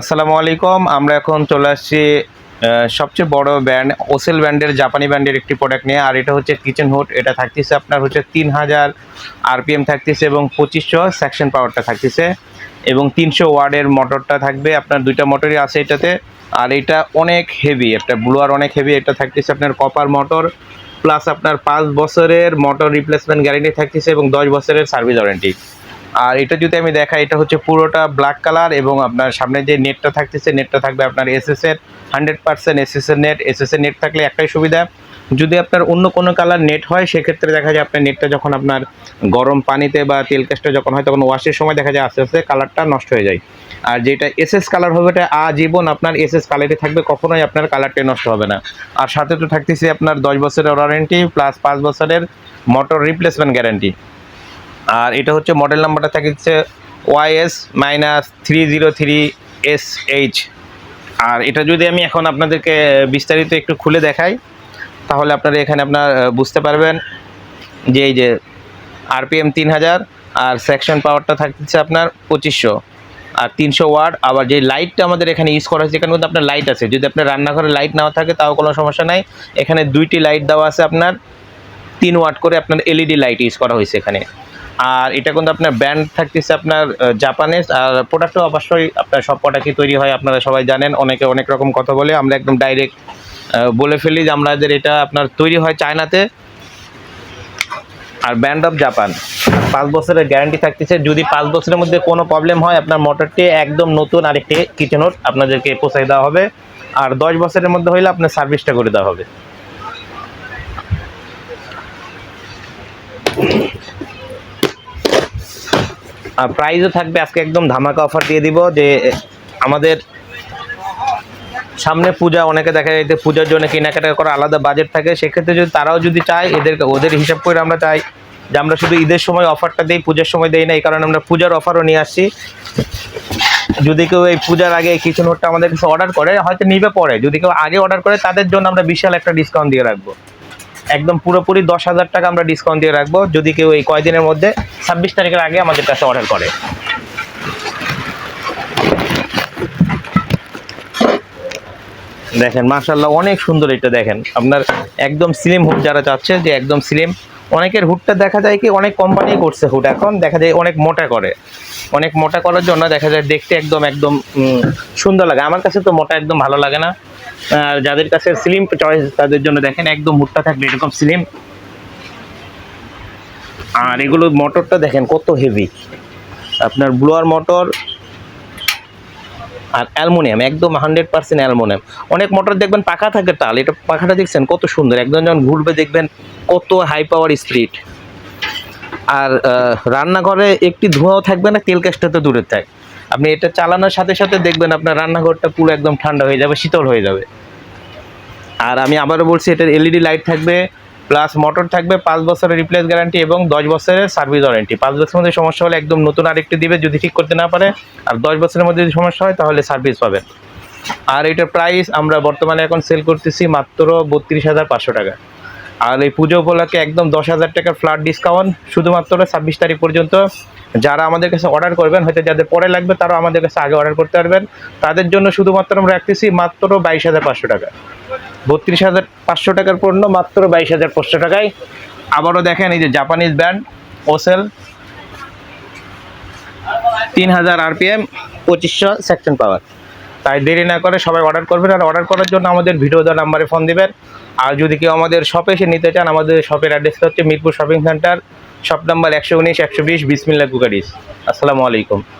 আসসালামু আলাইকুম। আমরা এখন চলে আসছি সবচেয়ে বড় ব্র্যান্ড ওসেল ব্র্যান্ডের, জাপানি ব্র্যান্ডের একটি প্রোডাক্ট নিয়ে। আর এটা হচ্ছে কিচেন হুড এটা থাকতেছে আপনার হচ্ছে তিন হাজার আরপিএম থাকতেছে এবং পঁচিশশো সেকশন পাওয়ারটা থাকতেছে। এবং তিনশো ওয়ার্ডের মোটরটা থাকবে, আপনার দুইটা মোটরই আছে এটাতে। আর এটা অনেক হেভি একটা ব্লুয়ার অনেক হেভি এটা থাকতেছে আপনার কপার মোটর প্লাস আপনার পাঁচ বছরের মোটর রিপ্লেসমেন্ট গ্যারেন্টি থাকতেছে এবং দশ বছরের সার্ভিস ওয়ারেন্টি আর এটা যদি আমি দেখাই, এটা হচ্ছে পুরোটা ব্ল্যাক কালার এবং আপনার সামনে যে নেটটা থাকতেছে নেটটা থাকবে আপনার এসএস এর হান্ড্রেড পার্সেন্ট এসএস এর নেট এসএস এর নেট থাকলে একটাই সুবিধা, যদি আপনার অন্য কোনো কালার নেট হয়, সেক্ষেত্রে দেখা যায় আপনার নেটটা যখন আপনার গরম পানিতে বা তেল কাজটা যখন হয়, তখন ওয়াশের সময় দেখা যায় আস্তে আস্তে কালারটা নষ্ট হয়ে যায়। আর যেটা এসএস কালার হবে, এটা আজীবন আপনার এসএস কালারে থাকবে, কখনোই আপনার কালারটা নষ্ট হবে না। আর সাথে তো থাকতেছে আপনার দশ বছরের ওয়ারেন্টি প্লাস পাঁচ বছরের মোটর রিপ্লেসমেন্ট গ্যারান্টি আর এটা হচ্ছে মডেল নাম্বারটা থাকছে YS minus three zero three S H আর এটা যদি আমি এখন আপনাদেরকে বিস্তারিত একটু খুলে দেখাই, তাহলে আপনারা এখানে আপনার বুঝতে পারবেন যে এই যে আরপিএম তিন হাজার আর সেকশন পাওয়ারটা থাকছে আপনার পঁচিশশো। আর তিনশো ওয়াট আবার যে লাইটটা আমাদের এখানে ইউজ করা হয়েছে, এখানে কিন্তু আপনার লাইট আছে। যদি আপনার রান্নাঘরে লাইট নাও থাকে, তাও কোনো সমস্যা নাই। এখানে দুইটি লাইট দেওয়া আছে আপনার, তিন ওয়াট করে আপনার এলইডি লাইট ইউজ করা হয়েছে এখানে। আর এটা কিন্তু আপনার ব্র্যান্ড থাকতেছে আপনার জাপানিজ আর প্রোডাক্টও অবশ্যই আপনার সব প্রোডাক্টই তৈরি হয়, আপনারা সবাই জানেন, অনেকে অনেক রকম কথা বলে, আমরা একদম ডাইরেক্ট বলে ফেলি যে আমাদের এটা আপনার তৈরি হয় চায়নাতে। আর ব্র্যান্ড অফ জাপান পাঁচ বছরের গ্যারান্টি থাকতেছে, যদি পাঁচ বছরের মধ্যে কোনো প্রবলেম হয়, আপনার মোটরটি একদম নতুন আরেকটি কিচেন আপনাদেরকে পোষাই দেওয়া হবে, আর দশ বছরের মধ্যে হইলে আপনার সার্ভিসটা করে দেওয়া হবে। আর প্রাইসও থাকবে, আজকে একদম ধামাকা অফার দিয়ে দিব যে আমাদের সামনে পূজা, অনেকে দেখা যায় যে পূজার জন্য কেনাকাটা করা আলাদা বাজেট থাকে। সেক্ষেত্রে যদি তারাও যদি চায়, এদের, ওদের হিসাব করে আমরা চাই যে আমরা শুধু ঈদের সময় অফারটা দিই, পূজার সময় দেই না, এই কারণে আমরা পূজার অফারও নিয়ে আসছি। যদি কেউ এই পূজার আগে এই কিচেন হোটটা আমাদের কাছে অর্ডার করে, হয়তো নিবে পরে। যদি কেউ আগে অর্ডার করে, তাদের জন্য আমরা বিশাল একটা ডিসকাউন্ট দিয়ে রাখব। একদম পুরোপুরি দশ হাজার টাকা আমরা ডিসকাউন্ট দিয়ে রাখব। যদি কেউ এই কয়দিনের মধ্যে ছাব্বিশ তারিখের আগে আমাদের কাছে অর্ডার করে। দেখেন মাশাল্লাহ অনেক সুন্দর এটা দেখেন। আপনার একদম স্লিম হুড যারা চাচ্ছে যে একদম স্লিম অনেকের হুডটা দেখা যায় কি অনেক কোম্পানি করছে হুড এখন দেখা যায় অনেক মোটা করে। অনেক মোটা করার জন্য দেখা যায় দেখতে একদম একদম সুন্দর লাগে। আমার কাছে তো মোটা একদম ভালো লাগে না। আর যাদের কাছে স্লিম চয়েস তাদের জন্য দেখেন একদম হুডটা থাকবে, এরকম স্লিম আর এগুলো মোটরটা দেখেন কত হেভি আপনার ব্লোয়ার মোটর আর অ্যালমোনিয়াম, একদম হান্ড্রেড পার্সেন্ট অ্যালমোনিয়াম। অনেক মোটর দেখবেন পাখা থাকে টাল এটা পাখাটা দেখছেন কত সুন্দর। একদম যখন ঘুরবে দেখবেন কত হাই পাওয়ার স্পিড আর রান্নাঘরে একটি ধোঁয়াও থাকবে না, তেল গ্যাসটা তো দূরের থাক। আপনি এটা চালানোর সাথে সাথে দেখবেন আপনার রান্নাঘরটা পুরো একদম ঠান্ডা হয়ে যাবে, শীতল হয়ে যাবে। আর আমি আবারও বলছি, এটার এলইডি লাইট থাকবে, প্লাস মোটর থাকবে, পাঁচ বছরের রিপ্লেস গ্যারান্টি এবং দশ বছরের সার্ভিস ওয়ারেন্টি। পাঁচ বছরের মধ্যে সমস্যা হলে একদম নতুন আরেকটি দিবে, যদি ঠিক করতে না পারে, আর দশ বছরের মধ্যে যদি সমস্যা হয়, তাহলে সার্ভিস পাবেন আর এটার প্রাইস আমরা বর্তমানে এখন সেল করতেছি মাত্র বত্রিশ হাজার পাঁচশো টাকা। আর এই পুজো উপলক্ষে একদম দশ হাজার টাকার ফ্ল্যাট ডিসকাউন্ট শুধুমাত্র ছাব্বিশ তারিখ পর্যন্ত। যারা আমাদের কাছে অর্ডার করবেন, হয়তো যাদের পরে লাগবে, তারাও আমাদের কাছে আগে অর্ডার করতে পারবেন। তাদের জন্য শুধুমাত্র আমরা রাখতেছি মাত্র বাইশ হাজার পাঁচশো টাকা। বত্রিশ হাজার পাঁচশো টাকার পণ্য মাত্র বাইশ হাজার পাঁচশো টাকায়। আবারও দেখেন এই যে জাপানিজ ব্র্যান্ড ওসেল তিন হাজার আরপিএম পঁচিশশো সেকশন পাওয়ার তাই দেরি না করে সবাই অর্ডার করবেন, আর অর্ডার করার জন্য আমাদের ভিডিও দেওয়া নাম্বারে ফোন দিবেন। আর যদি কেউ আমাদের শপে এসে নিতে চান, আমাদের শপের অ্যাড্রেসটা হচ্ছে Mirpur shopping centre shop number একশো উনিশ, একশো বিশ বিসমিল্লা কুকারিস আসসালামু আলাইকুম।